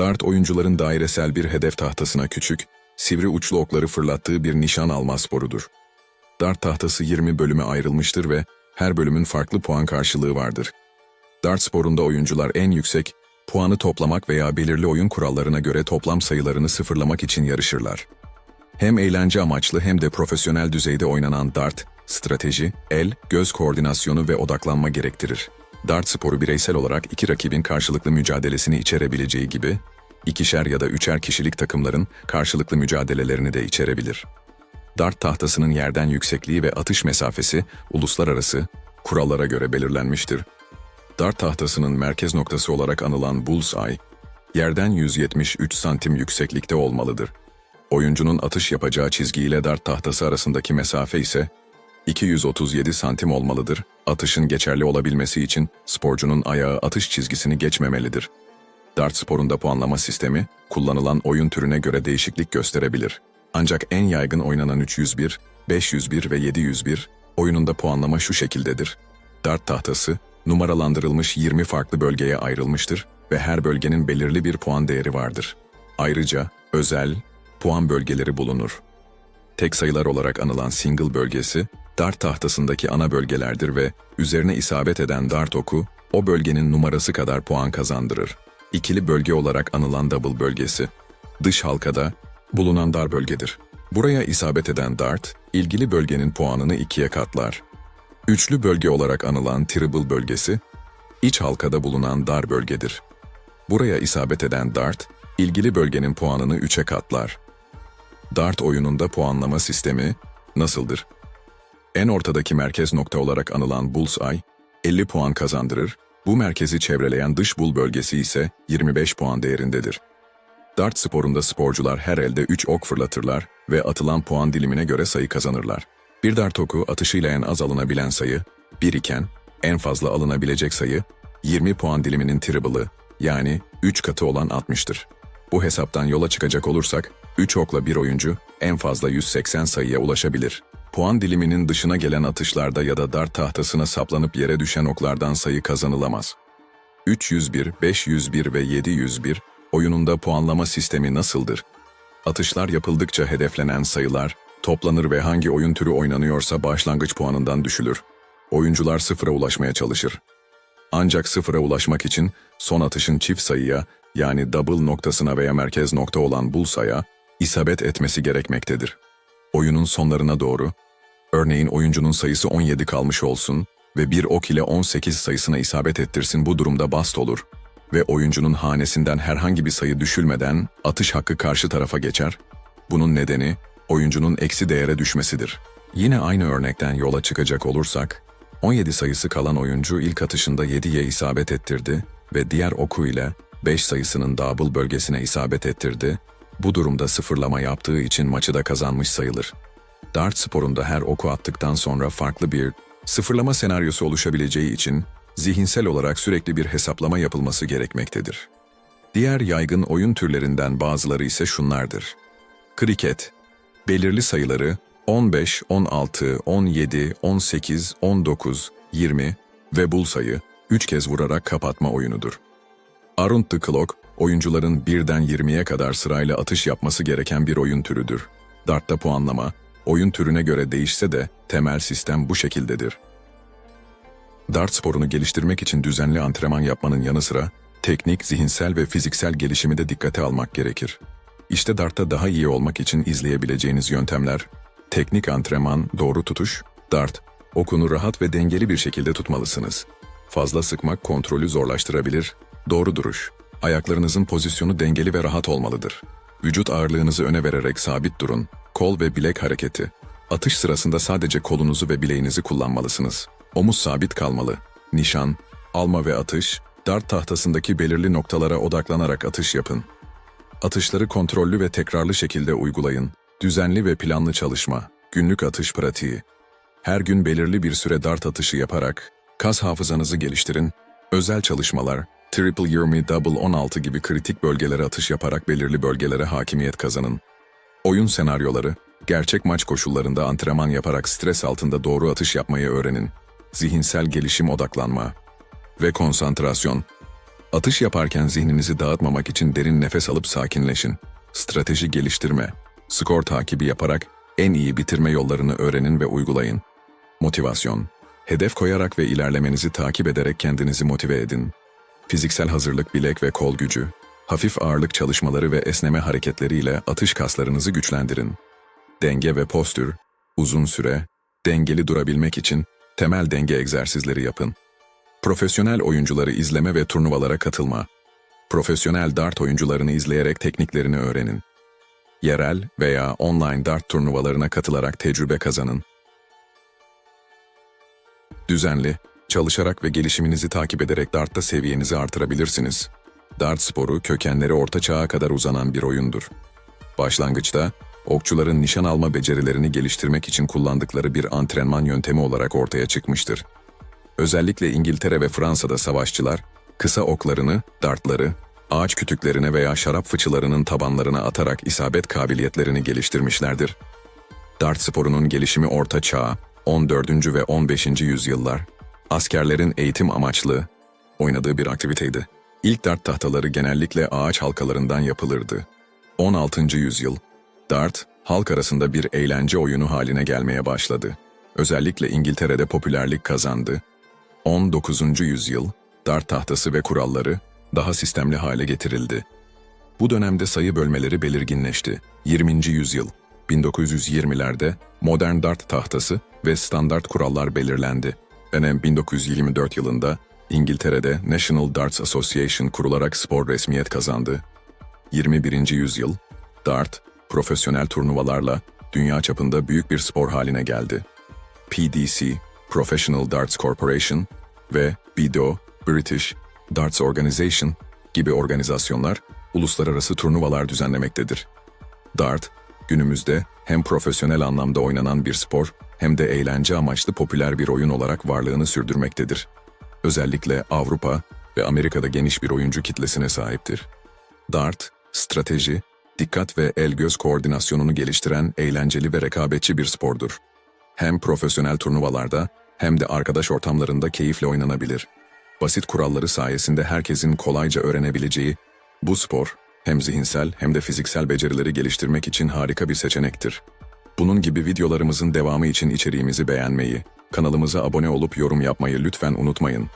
Dart oyuncuların dairesel bir hedef tahtasına küçük, sivri uçlu okları fırlattığı bir nişan alma sporudur. Dart tahtası 20 bölüme ayrılmıştır ve her bölümün farklı puan karşılığı vardır. Dart sporunda oyuncular en yüksek puanı toplamak veya belirli oyun kurallarına göre toplam sayılarını sıfırlamak için yarışırlar. Hem eğlence amaçlı hem de profesyonel düzeyde oynanan dart, strateji, el, göz koordinasyonu ve odaklanma gerektirir. Dart sporu bireysel olarak iki rakibin karşılıklı mücadelesini içerebileceği gibi, ikişer ya da üçer kişilik takımların karşılıklı mücadelelerini de içerebilir. Dart tahtasının yerden yüksekliği ve atış mesafesi uluslararası kurallara göre belirlenmiştir. Dart tahtasının merkez noktası olarak anılan bullseye, yerden 173 santim yükseklikte olmalıdır. Oyuncunun atış yapacağı çizgi ile dart tahtası arasındaki mesafe ise 237 santim olmalıdır. Atışın geçerli olabilmesi için sporcunun ayağı atış çizgisini geçmemelidir. Dart sporunda puanlama sistemi, kullanılan oyun türüne göre değişiklik gösterebilir. Ancak en yaygın oynanan 301, 501 ve 701 oyununda puanlama şu şekildedir. Dart tahtası, numaralandırılmış 20 farklı bölgeye ayrılmıştır ve her bölgenin belirli bir puan değeri vardır. Ayrıca özel puan bölgeleri bulunur. Tek sayılar olarak anılan single bölgesi, dart tahtasındaki ana bölgelerdir ve üzerine isabet eden dart oku, o bölgenin numarası kadar puan kazandırır. İkili bölge olarak anılan double bölgesi, dış halkada bulunan dar bölgedir. Buraya isabet eden dart, ilgili bölgenin puanını ikiye katlar. Üçlü bölge olarak anılan triple bölgesi, iç halkada bulunan dar bölgedir. Buraya isabet eden dart, ilgili bölgenin puanını üçe katlar. Dart oyununda puanlama sistemi nasıldır? En ortadaki merkez nokta olarak anılan bullseye 50 puan kazandırır, bu merkezi çevreleyen dış bul bölgesi ise 25 puan değerindedir. Dart sporunda sporcular her elde 3 ok fırlatırlar ve atılan puan dilimine göre sayı kazanırlar. Bir dart oku atışıyla en az alınabilen sayı 1 iken en fazla alınabilecek sayı 20 puan diliminin triple'ı yani 3 katı olan 60'tır. Bu hesaptan yola çıkacak olursak 3 okla bir oyuncu en fazla 180 sayıya ulaşabilir. Puan diliminin dışına gelen atışlarda ya da dart tahtasına saplanıp yere düşen oklardan sayı kazanılamaz. 301, 501 ve 701 oyununda puanlama sistemi nasıldır? Atışlar yapıldıkça hedeflenen sayılar toplanır ve hangi oyun türü oynanıyorsa başlangıç puanından düşülür. Oyuncular sıfıra ulaşmaya çalışır. Ancak sıfıra ulaşmak için son atışın çift sayıya yani double noktasına veya merkez nokta olan bullseye'a isabet etmesi gerekmektedir. Oyunun sonlarına doğru, örneğin oyuncunun sayısı 17 kalmış olsun ve bir ok ile 18 sayısına isabet ettirsin bu durumda bast olur ve oyuncunun hanesinden herhangi bir sayı düşülmeden atış hakkı karşı tarafa geçer. Bunun nedeni oyuncunun eksi değere düşmesidir. Yine aynı örnekten yola çıkacak olursak, 17 sayısı kalan oyuncu ilk atışında 7'ye isabet ettirdi ve diğer oku ile 5 sayısının double bölgesine isabet ettirdi. Bu durumda sıfırlama yaptığı için maçı da kazanmış sayılır. Dart sporunda her oku attıktan sonra farklı bir sıfırlama senaryosu oluşabileceği için zihinsel olarak sürekli bir hesaplama yapılması gerekmektedir. Diğer yaygın oyun türlerinden bazıları ise şunlardır. Kriket, belirli sayıları 15, 16, 17, 18, 19, 20 ve bul sayı 3 kez vurarak kapatma oyunudur. Around the Clock, oyuncuların birden 20'ye kadar sırayla atış yapması gereken bir oyun türüdür. Dart'ta puanlama, oyun türüne göre değişse de temel sistem bu şekildedir. Dart sporunu geliştirmek için düzenli antrenman yapmanın yanı sıra teknik, zihinsel ve fiziksel gelişimi de dikkate almak gerekir. İşte dartta daha iyi olmak için izleyebileceğiniz yöntemler, teknik antrenman, doğru tutuş, dart, okunu rahat ve dengeli bir şekilde tutmalısınız. Fazla sıkmak kontrolü zorlaştırabilir, doğru duruş, ayaklarınızın pozisyonu dengeli ve rahat olmalıdır. Vücut ağırlığınızı öne vererek sabit durun, kol ve bilek hareketi. Atış sırasında sadece kolunuzu ve bileğinizi kullanmalısınız. Omuz sabit kalmalı. Nişan, alma ve atış, dart tahtasındaki belirli noktalara odaklanarak atış yapın. Atışları kontrollü ve tekrarlı şekilde uygulayın. Düzenli ve planlı çalışma, günlük atış pratiği. Her gün belirli bir süre dart atışı yaparak kas hafızanızı geliştirin. Özel çalışmalar, Triple Yirmi Double 16 gibi kritik bölgelere atış yaparak belirli bölgelere hakimiyet kazanın. Oyun senaryoları, gerçek maç koşullarında antrenman yaparak stres altında doğru atış yapmayı öğrenin. Zihinsel gelişim odaklanma ve konsantrasyon. Atış yaparken zihninizi dağıtmamak için derin nefes alıp sakinleşin. Strateji geliştirme, skor takibi yaparak en iyi bitirme yollarını öğrenin ve uygulayın. Motivasyon, hedef koyarak ve ilerlemenizi takip ederek kendinizi motive edin. Fiziksel hazırlık bilek ve kol gücü, hafif ağırlık çalışmaları ve esneme hareketleriyle atış kaslarınızı güçlendirin. Denge ve postür, uzun süre, dengeli durabilmek için temel denge egzersizleri yapın. Profesyonel oyuncuları izleme ve turnuvalara katılma. Profesyonel dart oyuncularını izleyerek tekniklerini öğrenin. Yerel veya online dart turnuvalarına katılarak tecrübe kazanın. Düzenli, çalışarak ve gelişiminizi takip ederek dartta seviyenizi artırabilirsiniz. Dart sporu kökenleri orta çağa kadar uzanan bir oyundur. Başlangıçta, okçuların nişan alma becerilerini geliştirmek için kullandıkları bir antrenman yöntemi olarak ortaya çıkmıştır. Özellikle İngiltere ve Fransa'da savaşçılar, kısa oklarını, dartları, ağaç kütüklerine veya şarap fıçılarının tabanlarına atarak isabet kabiliyetlerini geliştirmişlerdir. Dart sporunun gelişimi Orta Çağ, 14. ve 15. yüzyıllar, askerlerin eğitim amaçlı oynadığı bir aktiviteydi. İlk dart tahtaları genellikle ağaç halkalarından yapılırdı. 16. yüzyıl, dart, halk arasında bir eğlence oyunu haline gelmeye başladı. Özellikle İngiltere'de popülerlik kazandı. 19. yüzyıl, dart tahtası ve kuralları daha sistemli hale getirildi. Bu dönemde sayı bölmeleri belirginleşti. 20. yüzyıl, 1920'lerde modern dart tahtası ve standart kurallar belirlendi. Dönem 1924 yılında İngiltere'de National Darts Association kurularak spor resmiyet kazandı. 21. yüzyıl, dart, profesyonel turnuvalarla dünya çapında büyük bir spor haline geldi. PDC, Professional Darts Corporation ve BDO, British Darts Organization gibi organizasyonlar uluslararası turnuvalar düzenlemektedir. Dart, günümüzde hem profesyonel anlamda oynanan bir spor hem de eğlence amaçlı popüler bir oyun olarak varlığını sürdürmektedir. Özellikle Avrupa ve Amerika'da geniş bir oyuncu kitlesine sahiptir. Dart, strateji, dikkat ve el-göz koordinasyonunu geliştiren eğlenceli ve rekabetçi bir spordur. Hem profesyonel turnuvalarda hem de arkadaş ortamlarında keyifle oynanabilir. Basit kuralları sayesinde herkesin kolayca öğrenebileceği bu spor hem zihinsel hem de fiziksel becerileri geliştirmek için harika bir seçenektir. Bunun gibi videolarımızın devamı için içeriğimizi beğenmeyi, kanalımıza abone olup yorum yapmayı lütfen unutmayın.